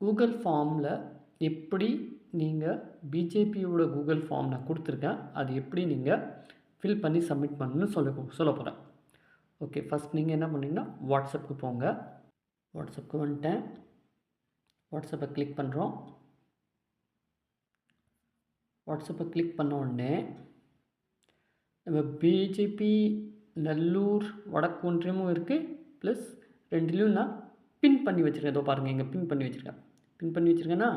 Google ஃபார்மில் எப்படி நீங்கள் பிஜேபியோட கூகுள் ஃபார்ம் நான் கொடுத்துருக்கேன் அது எப்படி நீங்கள் ஃபில் பண்ணி சப்மிட் பண்ணணும்னு சொல்ல சொல்ல போகிறேன் ஓகே ஃபஸ்ட் நீங்கள் என்ன பண்ணீங்கன்னா வாட்ஸ்அப்புக்கு போங்க. வாட்ஸ்அப்புக்கு வந்துட்டேன். வாட்ஸ்அப்பை கிளிக் பண்ணுறோம் வாட்ஸ்அப்பை கிளிக் பண்ண உடனே நம்ம பிஜேபி நல்லூர் வடக்கு ஒன்றியமும் இருக்குது ப்ளஸ் ரெண்டுலேயும் நான் பின் பண்ணி வச்சுருக்கேன். இதோ பாருங்கள் இங்கே பின் பண்ணி வச்சுருக்கேன். பின் பண்ணி வச்சுருக்கேன்னா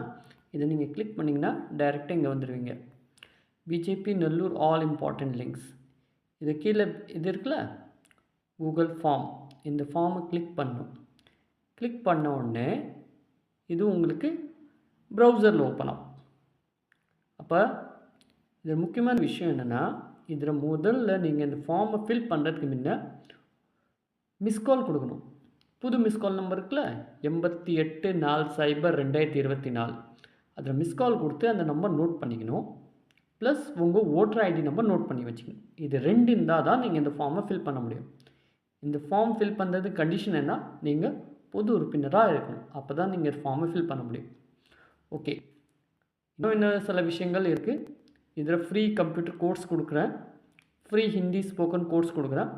இதை நீங்கள் கிளிக் பண்ணிங்கன்னா டைரெக்டாக இங்கே வந்துடுவீங்க BJP Nallur all important links இது கீழே இது இருக்குல்ல? கூகுள் ஃபார்ம் இந்த ஃபார்மை கிளிக் பண்ணும். கிளிக் பண்ண உடனே இது உங்களுக்கு ப்ரௌசரில் ஓப்பன் ஆகும். அப்போ இதில் முக்கியமான விஷயம் என்னென்னா இதில் முதல்ல நீங்கள் இந்த ஃபார்மை ஃபில் பண்ணுறதுக்கு முன்ன மிஸ் கால் கொடுக்கணும். புது மிஸ் கால் நம்பர் இருக்குல்ல? எண்பத்தி எட்டு நாலு சைபர் ரெண்டாயிரத்தி இருபத்தி நாலு. அதில் மிஸ் கால் கொடுத்து அந்த நம்பர் நோட் பண்ணிக்கணும். ப்ளஸ் உங்கள் ஓட்டர் ஐடி நம்பர் நோட் பண்ணி வச்சுக்கணும். இது ரெண்டு இருந்தால் தான் நீங்கள் இந்த ஃபார்மை ஃபில் பண்ண முடியும். இந்த ஃபார்ம் ஃபில் பண்ணுறது கண்டிஷன் என்ன? நீங்கள் பொது உறுப்பினராக இருக்கணும். அப்போ தான் நீங்கள் ஃபார்மை ஃபில் பண்ண முடியும். ஓகே இன்னும் இன்னும் சில விஷயங்கள் இருக்குது இதில் ஃப்ரீ கம்ப்யூட்டர் கோர்ஸ் கொடுக்குறேன். ஃப்ரீ ஹிந்தி ஸ்போக்கன் கோர்ஸ் கொடுக்குறேன்.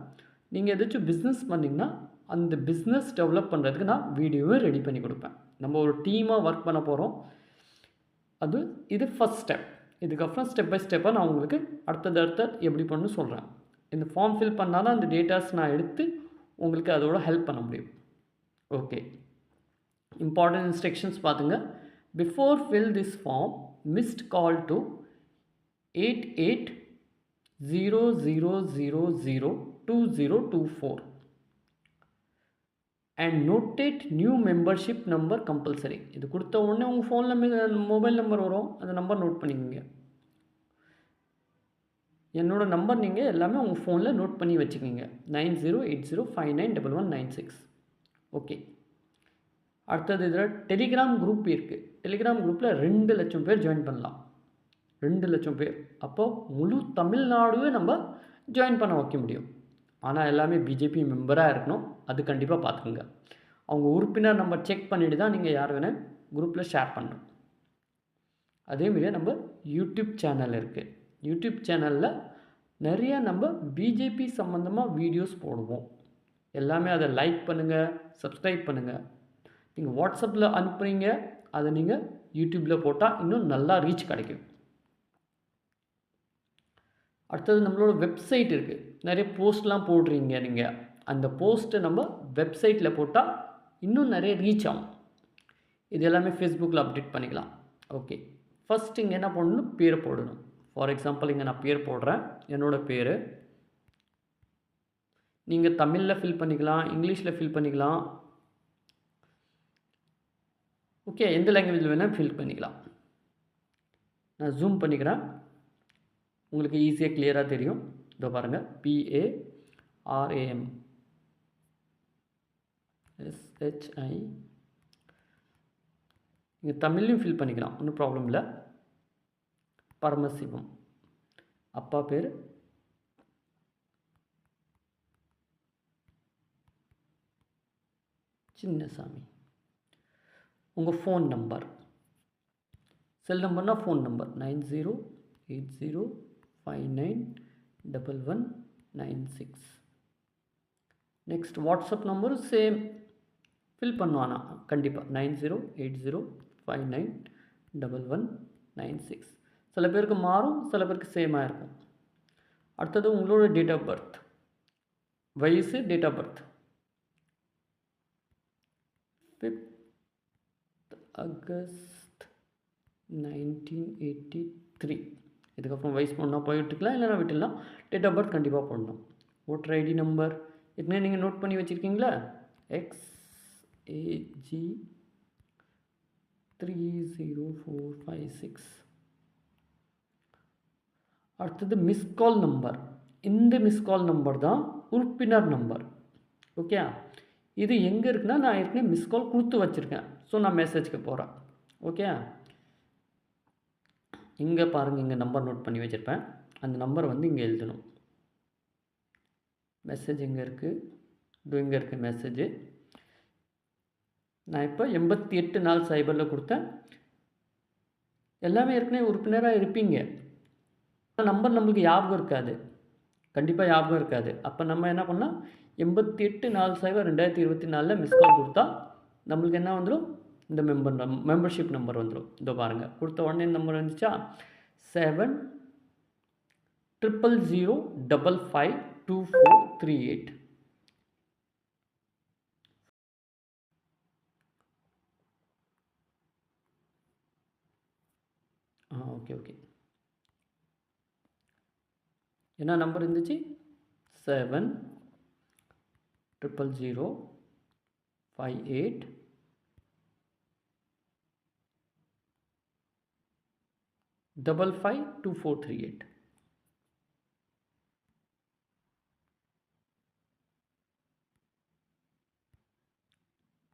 நீங்கள் எதாச்சும் பிஸ்னஸ் பண்ணிங்கன்னா அந்த பிஸ்னஸ் டெவலப் பண்ணுறதுக்கு நான் வீடியோவை ரெடி பண்ணி கொடுப்பேன். நம்ம ஒரு டீமாக ஒர்க் பண்ண போகிறோம் அது இது ஃபஸ்ட் ஸ்டெப் இதுக்கப்புறம் ஸ்டெப் பை ஸ்டெப்பாக நான் உங்களுக்கு அடுத்தது அடுத்த எப்படி பண்ணணும் சொல்கிறேன் இந்த ஃபார்ம் ஃபில் பண்ணால் தான் அந்த டேட்டாஸ் நான் எடுத்து உங்களுக்கு அதோட ஹெல்ப் பண்ண முடியும். ஓகே இம்பார்ட்டன்ட் இன்ஸ்ட்ரக்ஷன்ஸ் பார்த்துங்க before fill this form missed call to eight eight zero zero zero zero two zero two four and noted new membership number compulsory இது கொடுத்த உடனே உங்கள் ஃபோனில் மொபைல் நம்பர் வரும். அந்த நம்பர் நோட் பண்ணிக்கோங்க. என்னோடய நம்பர் நீங்கள் எல்லாமே உங்கள் ஃபோனில் நோட் பண்ணி வச்சுக்கிங்க. Nine zero eight zero five nine double one nine six okay அடுத்தது இதில் டெலிகிராம் குரூப் இருக்குது டெலிகிராம் குரூப்பில் ரெண்டு லட்சம் பேர் ஜாயின் பண்ணலாம். ரெண்டு லட்சம் பேர். அப்போது முழு தமிழ்நாடுவே நம்ம ஜாயின் பண்ண வைக்க முடியும். ஆனால் எல்லாமே பிஜேபி மெம்பராக இருக்கணும். அது கண்டிப்பாக பார்த்துக்குங்க அவங்க உறுப்பினர் நம்ம செக் பண்ணிவிட்டு தான் நீங்கள் யார் வேணால் குரூப்பில் ஷேர் பண்ணணும். அதேமாரியே நம்ம யூடியூப் சேனல் இருக்குது யூடியூப் சேனலில் நிறைய நம்ம பிஜேபி சம்மந்தமாக வீடியோஸ் போடுவோம். எல்லாமே அதை லைக் பண்ணுங்கள் சப்ஸ்கிரைப் பண்ணுங்கள் நீங்கள் வாட்ஸ்அப்பில் அனுப்புகிறீங்க அதை நீங்கள் யூடியூப்பில் போட்டால் இன்னும் நல்லா ரீச் கிடைக்கும். அடுத்தது நம்மளோட வெப்சைட் இருக்குது நிறைய போஸ்ட்லாம் போடுறீங்க நீங்கள் அந்த போஸ்ட்டை நம்ம வெப்சைட்டில் போட்டால் இன்னும் நிறைய ரீச் ஆகும். இது எல்லாமே ஃபேஸ்புக்கில் அப்டேட் பண்ணிக்கலாம். ஓகே ஃபஸ்ட் இங்கே என்ன பண்ணணும் பேர் போடணும். ஃபார் எக்ஸாம்பிள் இங்கே நான் பேர் போடுறேன். என்னோடய பேர். நீங்கள் தமிழில் ஃபில் பண்ணிக்கலாம் இங்கிலீஷில் ஃபில் பண்ணிக்கலாம். ஓகே எந்த லாங்குவேஜில் வேணால் ஃபில் பண்ணிக்கலாம். நான் ஜூம் பண்ணிக்கிறேன். உங்களுக்கு ஈஸியாக கிளியராக தெரியும். இதோ பாருங்கள் பிஏ ஆர்ஏஎம் எஸ்ஹெச்ஐ நீங்கள் தமிழ்லையும் ஃபில் பண்ணிக்கலாம். ஒன்றும் ப்ராப்ளம் இல்லை. பரமசிவம். அப்பா பேர்? சின்னசாமி. உங்கள் phone number cell நம்பர்னால் phone number nine zero eight zero five nine double one nine six next WhatsApp நம்பரும் சேம் ஃபில் பண்ணுவானா கண்டிப்பாக nine zero eight zero five nine double one nine six சில பேருக்கு மாறும் சில பேருக்கு சேமாக இருக்கும். அடுத்தது உங்களோட டேட் ஆஃப் பர்த் வயசு date of birth fifth August nineteen eighty three இதுக்கப்புறம் வயசு பண்ணால் போயிட்டுக்கலாம் இல்லைனா விட்டுடலாம். டேட் ஆஃப் பர்த் கண்டிப்பாக போடணும் ஓட்டர் ஐடி நம்பர் ஏற்கனவே நீங்கள் நோட் பண்ணி வச்சுருக்கீங்களா? X AG three zero four five six அடுத்தது மிஸ் கால் நம்பர் இந்த மிஸ் கால் நம்பர் தான் உறுப்பினர் நம்பர் ஓகே இது எங்கே இருக்குன்னா நான் ஏற்கனவே மிஸ் கால் கொடுத்து வச்சுருக்கேன். ஸோ நான் மெசேஜ்க்கு போகிறேன் ஓகே இங்கே பாருங்கள் இங்கே நம்பர் நோட் பண்ணி வச்சுருப்பேன். அந்த நம்பர் வந்து இங்கே எழுதணும். மெசேஜ் எங்கே இருக்குது இது இங்கே இருக்குது மெசேஜு நான் இப்போ எண்பத்தி எட்டு நாள் சைபரில் கொடுத்தேன். எல்லாமே ஏற்கனவே உறுப்பினராக இருப்பீங்க. நம்பர் நம்மளுக்கு ஞாபகம் இருக்காது. கண்டிப்பாக ஞாபகம் இருக்காது. அப்போ நம்ம என்ன பண்ணால் எண்பத்தி எட்டு நாலு சைபர் ரெண்டாயிரத்தி இருபத்தி நாலில் மிஸ் கால் கொடுத்தா நம்மளுக்கு என்ன வந்துடும் இந்த மெம்பர் நம் மெம்பர்ஷிப் நம்பர் வந்துடும் இதோ பாருங்கள் கொடுத்த உடனே நம்பர் வந்துச்சா? Seven triple zero double five two four three eight ஆ ஓகே ஓகே என்ன நம்பர் இருந்துச்சு? Seven triple zero five eight double five two four three eight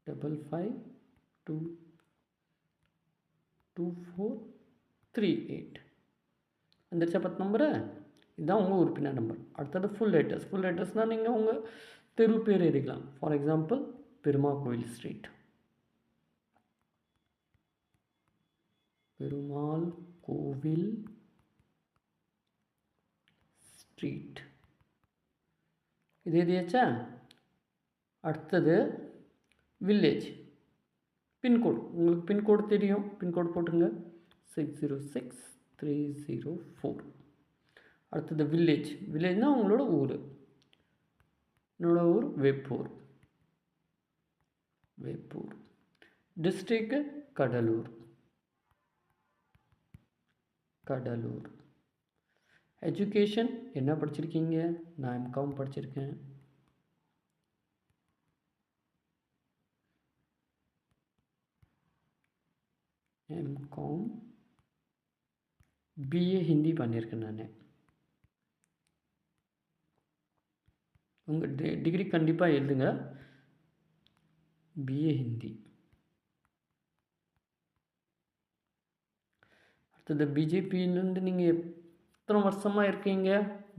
double five two two four three eight வந்துருச்சா பத்து number இதுதான் உங்கள் உறுப்பினர் number அடுத்தது full letters full லெட்டர்ஸ்னால் நீங்கள் உங்கள் தெரு பேர் எழுதிக்கலாம் ஃபார் எக்ஸாம்பிள் பெருமா கோயில் ஸ்ட்ரீட் பெருமாள் கோவில் ஸ்ட்ரீட் இது எதையாச்சா? அடுத்தது வில்லேஜ் பின்கோடு உங்களுக்கு பின்கோடு தெரியும். பின்கோடு போட்டுங்க six zero six three zero four அடுத்தது வில்லேஜ் வில்லேஜ்னால் உங்களோட ஊர். என்னோட ஊர் வேப்பூர். வேப்பூர். டிஸ்ட்ரிக்ட் கடலூர். கடலூர் எஜுகேஷன் என்ன படிச்சிருக்கீங்க நான் எம்காம் படிச்சிருக்கேன் எம்காம் பிஏ ஹிந்தி பண்ணியிருக்கேன் நான் உங்கள் டி டிகிரி கண்டிப்பாக எழுதுங்க பிஏ ஹிந்தி இந்த பிஜேபியிலேருந்து நீங்கள் எத்தனை வருஷமாக இருக்கீங்க?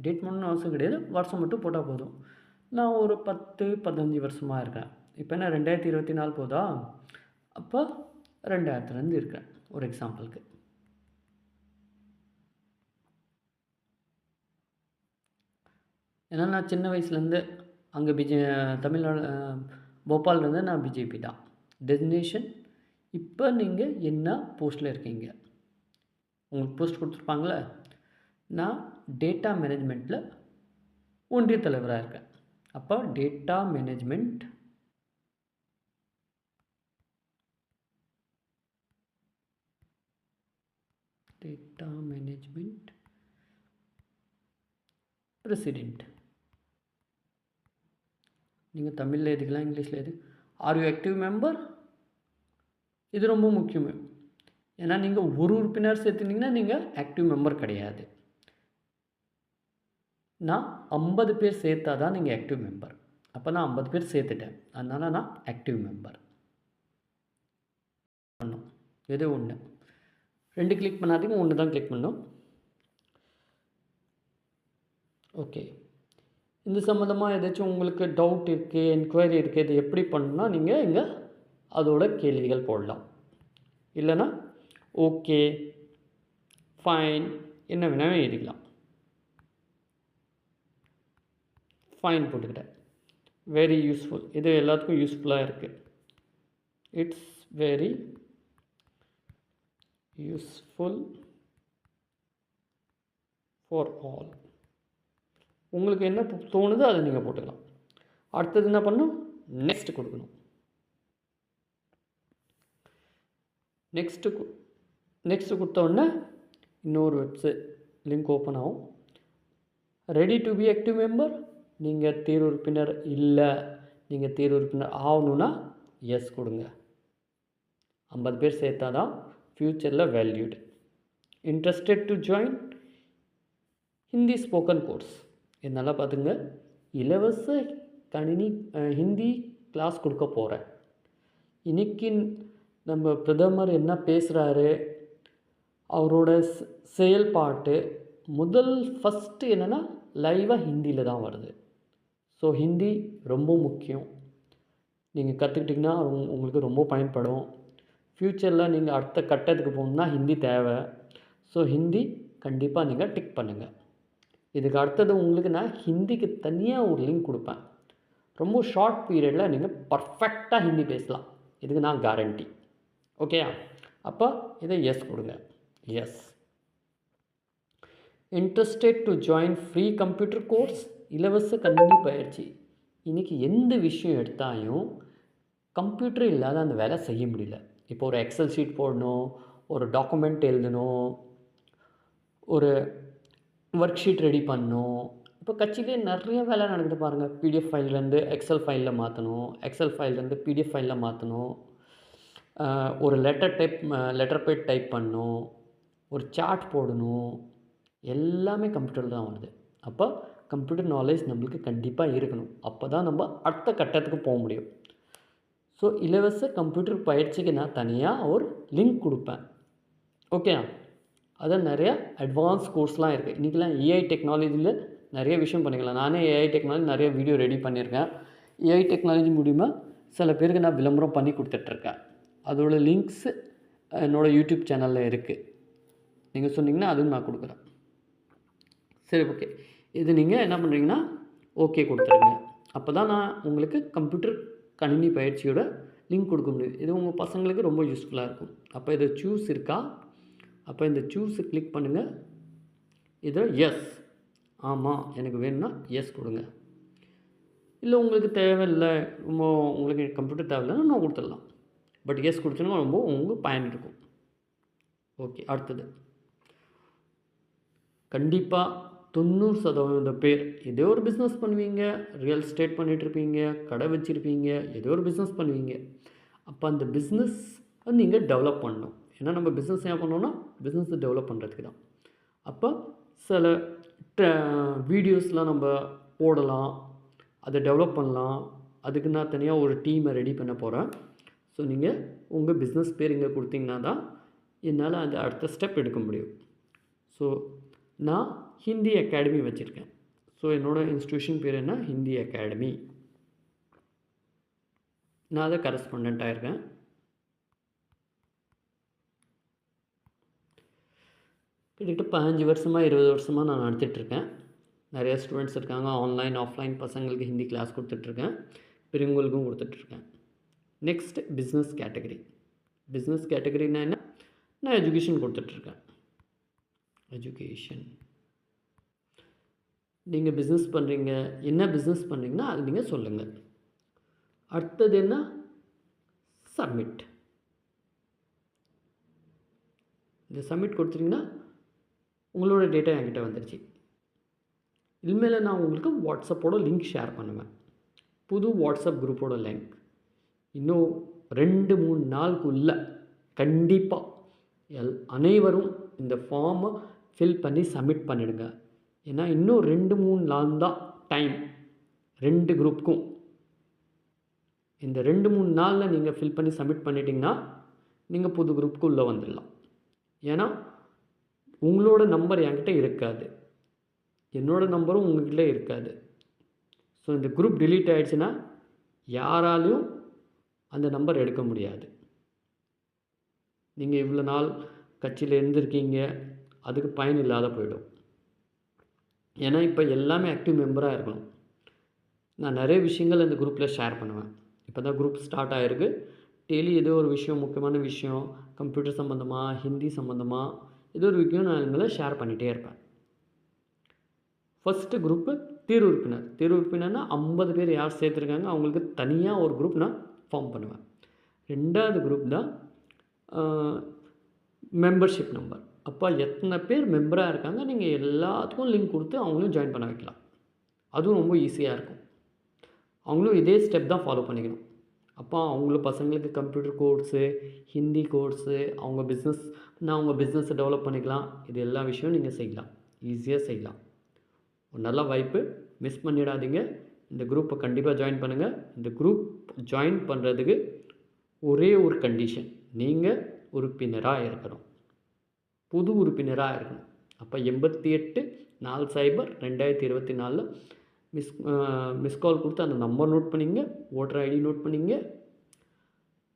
டேட் பண்ணணும் அவசியம் கிடையாது. வருஷம் மட்டும் போட்டால் போதும். நான் ஒரு பத்து பதினஞ்சு வருஷமாக இருக்கேன். இப்போ என்ன ரெண்டாயிரத்தி இருபத்தி நாலு போதா? அப்போ ரெண்டாயிரத்துலேருந்து இருக்கேன். ஒரு எக்ஸாம்பிளுக்கு ஏன்னா நான் சின்ன வயசுலேருந்து அங்கே பிஜே தமிழ்நாடு போபால்லேருந்து நான் பிஜேபி தான். டெஸ்டினேஷன் இப்போ நீங்கள் என்ன போஸ்ட்டில் இருக்கீங்க? உங்களுக்கு போஸ்ட் கொடுத்துருப்பாங்களே நான் டேட்டா மேனேஜ்மெண்ட்டில் ஒன்றிய தலைவராக இருக்கேன். அப்போ data management data management president நீங்கள் தமிழில் எதுக்கலாம் இங்கிலீஷில் எது ஆர் யூ ஆக்டிவ் மெம்பர் இது ரொம்ப முக்கியம். ஏன்னா நீங்கள் ஒரு உறுப்பினர் சேர்த்துனீங்கன்னா நீங்கள் ஆக்டிவ் மெம்பர் கிடையாது. நான் ஐம்பது பேர் சேர்த்தா தான் நீங்கள் ஆக்டிவ் மெம்பர் அப்போ நான் ஐம்பது பேர் சேர்த்துட்டேன். அதனால் நான் ஆக்டிவ் மெம்பர் பண்ணும். எது ஒன்று ரெண்டு கிளிக் பண்ணாதீங்க. ஒன்று தான் கிளிக் பண்ணும். ஓகே இந்த சம்மந்தமாக ஏதாச்சும் உங்களுக்கு டவுட் இருக்குது என்கொயரி இருக்குது இது எப்படி பண்ணணும்னா நீங்கள் இங்கே அதோட கேள்விகள் போடலாம். இல்லைன்னா ஓகே ஃபைன் என்ன வேணாலும் எழுதிக்கலாம். ஃபைன் போட்டுக்கிட்டேன். வெரி யூஸ்ஃபுல் இது எல்லாத்துக்கும் யூஸ்ஃபுல்லாக இருக்குது it's very useful for all உங்களுக்கு என்ன தோணுதோ அதை நீங்கள் போட்டுக்கலாம். அடுத்தது என்ன பண்ணணும்? நெக்ஸ்ட் கொடுக்கணும். நெக்ஸ்ட்டு நெக்ஸ்ட்டு கொடுத்தோடனே இன்னொரு வெப்சைட் லிங்க் ஓப்பன் ஆகும். Ready to be active member நீங்கள் தேர்வு உறுப்பினர் இல்லை. நீங்கள் தேர்வு உறுப்பினர் ஆகணுன்னா எஸ் கொடுங்க. ஐம்பது பேர் சேர்த்தா தான் ஃப்யூச்சரில் valued interested to join Hindi spoken course இது பார்த்துங்க இலவச கணினி ஹிந்தி கிளாஸ் கொடுக்க போகிறேன் இன்றைக்கி நம்ம பிரதமர் என்ன பேசுகிறாரு அவரோட செயல்பாட்டு முதல் ஃபஸ்ட்டு என்னென்னா லைவாக ஹிந்தியில் தான் வருது. ஸோ ஹிந்தி ரொம்ப முக்கியம். நீங்கள் கற்றுக்கிட்டிங்கன்னா உங்களுக்கு ரொம்ப பயன்படும். ஃப்யூச்சரில் நீங்கள் அடுத்த கட்டத்துக்கு போகணுன்னா ஹிந்தி தேவை. ஸோ ஹிந்தி கண்டிப்பாக நீங்கள் டிக் பண்ணுங்கள் இதுக்கு அடுத்தது உங்களுக்கு நான் ஹிந்திக்கு தனியாக ஒரு லிங்க் கொடுப்பேன். ரொம்ப ஷார்ட் பீரியடில் நீங்கள் பர்ஃபெக்டாக ஹிந்தி பேசலாம். இதுக்கு நான் கேரண்டி ஓகேயா அப்போ இதை எஸ் கொடுங்க. Yes interested to join free computer course இலவச கணினி பயிற்சி. இன்றைக்கி எந்த விஷயம் எடுத்தாலும் கம்ப்யூட்டர் இல்லாத அந்த வேலை செய்ய முடியல. இப்போ ஒரு எக்ஸல் ஷீட் போடணும் ஒரு டாக்குமெண்ட் எழுதணும் ஒரு ஒர்க் ஷீட் ரெடி பண்ணணும். இப்போ கட்சியிலே நிறைய வேலை நடக்குது பாருங்கள் பிடிஎஃப் ஃபைல்லேருந்து எக்ஸல் ஃபைலில் மாற்றணும் எக்ஸல் ஃபைல்லேருந்து பிடிஎஃப் ஃபைலில் மாற்றணும் ஒரு letter type letter pad type பண்ணணும். ஒரு சார்ட் போடணும். எல்லாமே கம்ப்யூட்டரில் தான் வருது. அப்போ கம்ப்யூட்டர் நாலேஜ் நம்மளுக்கு கண்டிப்பாக இருக்கணும். அப்போ தான் நம்ம அடுத்த கட்டத்துக்கு போக முடியும். ஸோ இலவச கம்ப்யூட்டர் பயிற்சிக்கு நான் தனியாக ஒரு லிங்க் கொடுப்பேன். ஓகே அதான் நிறையா அட்வான்ஸ் கோர்ஸ்லாம் இருக்குது இன்றைக்கெலாம் ஏஐ டெக்னாலஜியில் நிறைய விஷயம் பண்ணிக்கலாம். நானே ஏஐ டெக்னாலஜி நிறைய வீடியோ ரெடி பண்ணியிருக்கேன். ஏஐ டெக்னாலஜி மூலிமா சில பேருக்கு நான் விளம்பரம் பண்ணி கொடுத்துட்ருக்கேன் அதோடய லிங்க்ஸு என்னோடய யூடியூப் சேனலில் இருக்குது நீங்கள் சொன்னீங்கன்னா அதுவும் நான் கொடுக்குறேன். சரி ஓகே இது நீங்கள் என்ன பண்ணுறீங்கன்னா ஓகே கொடுத்துருங்க. அப்போ தான் நான் உங்களுக்கு கம்ப்யூட்டர் கணினி பயிற்சியோட லிங்க் கொடுக்க முடியும். இது உங்கள் பசங்களுக்கு ரொம்ப யூஸ்ஃபுல்லாக இருக்கும். அப்போ இதை சூஸ் இருக்கா? அப்போ இந்த சூஸை கிளிக் பண்ணுங்கள் இதை எஸ் ஆமாம் எனக்கு வேணும்னா எஸ் கொடுங்க. இல்லை உங்களுக்கு தேவையில்லை ரொம்ப உங்களுக்கு கம்ப்யூட்டர் தேவையில்லைன்னா நான் கொடுத்துடலாம். பட் எஸ் கொடுத்தோன்னா ரொம்ப உங்களுக்கு பயன் இருக்கும். ஓகே அடுத்தது. கண்டிப்பாக தொண்ணூறு சதவீத பேர் ஏதோ ஒரு பிஸ்னஸ் பண்ணுவீங்க ரியல் எஸ்டேட் பண்ணிகிட்ருப்பீங்க கடை வச்சுருப்பீங்க ஏதோ ஒரு பிஸ்னஸ் பண்ணுவீங்க. அப்போ அந்த பிஸ்னஸ் நீங்கள் டெவலப் பண்ணணும். ஏன்னா நம்ம பிஸ்னஸ் ஏன் பண்ணோன்னா பிஸ்னஸை டெவலப் பண்ணுறதுக்கு தான். அப்போ சில வீடியோஸ்லாம் நம்ம போடலாம் அதை டெவலப் பண்ணலாம். அதுக்கு நான் தனியாக ஒரு டீமை ரெடி பண்ண போகிறேன் ஸோ நீங்கள் உங்கள் பிஸ்னஸ் பேர் இங்கே கொடுத்தீங்கன்னா தான் என்னால் அந்த அடுத்த ஸ்டெப் எடுக்க முடியும். ஸோ நான் ஹிந்தி அகாடமி வச்சுருக்கேன். ஸோ என்னோடய இன்ஸ்டியூஷன் பேர் என்ன? ஹிந்தி அகாடமி நான் அதை கரஸ்பாண்டாக இருக்கேன். கிட்டத்தட்ட பதினஞ்சு வருஷமாக இருபது வருஷமாக நான் நடத்திட்டுருக்கேன் நிறைய ஸ்டூடெண்ட்ஸ் இருக்காங்க. ஆன்லைன் ஆஃப்லைன் பசங்களுக்கு ஹிந்தி கிளாஸ் கொடுத்துட்ருக்கேன். பெரியவங்களுக்கும் கொடுத்துட்ருக்கேன். நெக்ஸ்ட் பிஸ்னஸ் கேட்டகரி பிஸ்னஸ் கேட்டகரினா என்ன? நான் எஜுகேஷன் கொடுத்துட்ருக்கேன். எஜுகேஷன் நீங்கள் பிஸ்னஸ் பண்ணுறீங்க என்ன பிஸ்னஸ் பண்ணுறீங்கன்னா அது நீங்கள் சொல்லுங்கள் அடுத்தது என்ன? சப்மிட் இந்த சப்மிட் கொடுத்துட்டிங்கன்னா உங்களோட டேட்டா என்கிட்ட வந்துடுச்சு இனிமேல் நான் உங்களுக்கு வாட்ஸ்அப்போட லிங்க் ஷேர் பண்ணுவேன். புது வாட்ஸ்அப் குரூப்போட லிங்க் இன்னும் ரெண்டு மூணு நாளுக்குள்ள கண்டிப்பாக எல் அனைவரும் இந்த ஃபார்மை ஃபில் பண்ணி சப்மிட் பண்ணிடுங்க. ஏன்னா இன்னும் ரெண்டு மூணு நாள் தான் டைம் ரெண்டு குரூப்புக்கும் இந்த ரெண்டு மூணு நாளில் நீங்கள் ஃபில் பண்ணி சப்மிட் பண்ணிட்டீங்கன்னா நீங்கள் புது குரூப்புக்கு உள்ளே வந்துடலாம். ஏன்னா உங்களோட நம்பர் என்கிட்ட இருக்காது. என்னோட நம்பரும் உங்ககிட்ட இருக்காது. ஸோ இந்த குரூப் டிலீட் ஆகிடுச்சுன்னா யாராலையும் அந்த நம்பர் எடுக்க முடியாது. நீங்கள் இவ்வளோ நாள் கட்சியில் இருந்திருக்கீங்க அதுக்கு பயன் இல்லாத போயிடும். ஏன்னா இப்போ எல்லாமே ஆக்டிவ் மெம்பராக இருக்கணும். நான் நிறைய விஷயங்கள் அந்த குரூப்பில் ஷேர் பண்ணுவேன். இப்போ தான் குரூப் ஸ்டார்ட் ஆகிருக்கு டெய்லி ஏதோ ஒரு விஷயம் முக்கியமான விஷயம் கம்ப்யூட்டர் சம்மந்தமாக ஹிந்தி சம்மந்தமாக ஏதோ ஒரு விஷயம் நான் இதில் ஷேர் பண்ணிகிட்டே இருப்பேன். ஃபஸ்ட்டு குரூப்பு தேர்வு உறுப்பினர். தேர்வு உறுப்பினர்னா ஐம்பது பேர் யார் சேர்த்துருக்காங்க அவங்களுக்கு தனியாக ஒரு குரூப் நான் ஃபார்ம் பண்ணுவேன். ரெண்டாவது குரூப் தான் மெம்பர்ஷிப் நம்பர் அப்போ எத்தனை பேர் மெம்பராக இருக்காங்க நீங்கள் எல்லாத்துக்கும் லிங்க் கொடுத்து அவங்களையும் ஜாயின் பண்ண வைக்கலாம். அதுவும் ரொம்ப ஈஸியாக இருக்கும். அவங்களும் இதே ஸ்டெப் தான் ஃபாலோ பண்ணிக்கணும். அப்போ அவங்கள பசங்களுக்கு கம்ப்யூட்டர் கோர்ஸு ஹிந்தி கோர்ஸு அவங்க பிஸ்னஸ் நான் அவங்க பிஸ்னஸை டெவலப் பண்ணிக்கலாம். இது எல்லா விஷயம் நீங்கள் செய்யலாம். ஈஸியாக செய்யலாம். ஒரு நல்ல வாய்ப்பு மிஸ் பண்ணிடாதீங்க. இந்த குரூப்பை கண்டிப்பாக ஜாயின் பண்ணுங்கள் இந்த குரூப் ஜாயின் பண்ணுறதுக்கு ஒரே ஒரு கண்டிஷன். நீங்கள் உறுப்பினராக இருக்கணும். புது உறுப்பினராக இருக்கணும். அப்போ எண்பத்தி எட்டு நாலு சைபர் ரெண்டாயிரத்தி இருபத்தி நாலில் மிஸ் மிஸ் கால் கொடுத்து அந்த நம்பர் நோட் பண்ணிங்க ஓட்டர் ஐடி நோட் பண்ணிங்க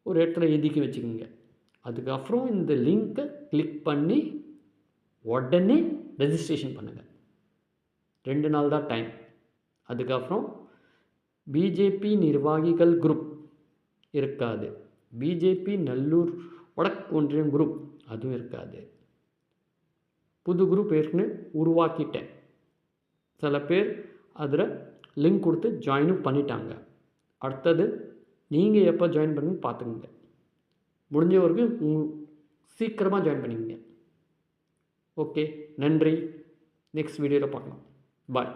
ஒரு இடத்துல எதுக்கி வச்சுக்கோங்க. அதுக்கப்புறம் இந்த லிங்க்கை கிளிக் பண்ணி உடனே ரெஜிஸ்ட்ரேஷன் பண்ணுங்கள் ரெண்டு நாள் தான் டைம் அதுக்கப்புறம் பிஜேபி நிர்வாகிகள் குரூப் இருக்காது. பிஜேபி நல்லூர் வடக்கு ஒன்றியம் குரூப் அதுவும் இருக்காது. புது குரூப் ஏற்கனவே உருவாக்கிட்டேன். சில பேர் அதில் லிங்க் கொடுத்து ஜாயினும் பண்ணிட்டாங்க. அடுத்தது நீங்கள் எப்போ ஜாயின் பண்ணி பார்த்துக்குங்க. முடிஞ்ச வரைக்கும் சீக்கிரமாக ஜாயின் பண்ணிக்கங்க. ஓகே நன்றி. நெக்ஸ்ட் வீடியோவில் பார்க்கலாம். பாய்